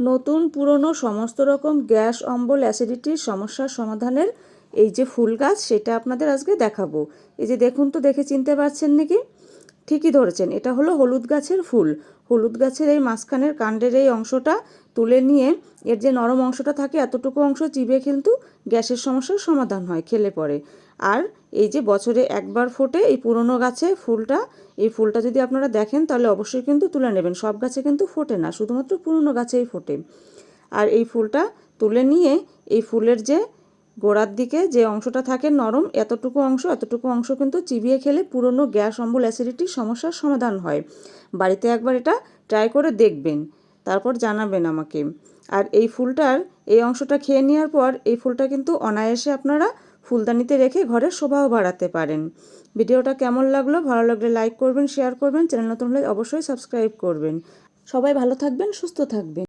নতুন পুরনো সমস্ত রকম গ্যাস, অম্বল, অ্যাসিডিটির সমস্যার সমাধানের এই যে ফুল গাছ, সেটা আপনাদের আজকে দেখাবো। এই যে দেখুন তো, দেখে চিনতে পারছেন নাকি? ঠিকই ধরেছেন, এটা হলো হলুদ গাছের ফুল। হলুদ গাছের এই মাঝখানের কাণ্ডের এই অংশটা তুলে নিয়ে এর যে নরম অংশটা থাকে, এতটুকু অংশ চিবে কিন্তু গ্যাসের সমস্যার সমাধান হয়, খেলে পরে আর এই যে বছরে একবার ফোটে এই পুরনো গাছে ফুলটা, এই ফুলটা যদি আপনারা দেখেন তাহলে অবশ্যই কিন্তু তুলে নেবেন। সব গাছে কিন্তু ফোটে না, শুধুমাত্র পুরনো গাছেই ফোটে। আর এই ফুলটা তুলে নিয়ে এই ফুলের যে গোড়ার দিকে যে অংশটা থাকে নরম, এতটুকু অংশ এতটুকু অংশ কিন্তু চিবিয়ে খেলে পুরনো গ্যাস, অম্বল, অ্যাসিডিটির সমস্যার সমাধান হয়। বাড়িতে একবার এটা ট্রাই করে দেখবেন, তারপর জানাবেন আমাকে। আর এই ফুলটার, এই অংশটা খেয়ে নেওয়ার পর, এই ফুলটা কিন্তু অনায়াসে আপনারা ফুলদানিতে রেখে ঘরের শোভাও বাড়াতে পারেন। ভিডিওটা কেমন লাগল? ভালো লাগলে লাইক করবেন, শেয়ার করবেন, চ্যানেল নতুন হলে অবশ্যই সাবস্ক্রাইব করবেন। সবাই ভালো থাকবেন, সুস্থ থাকবেন।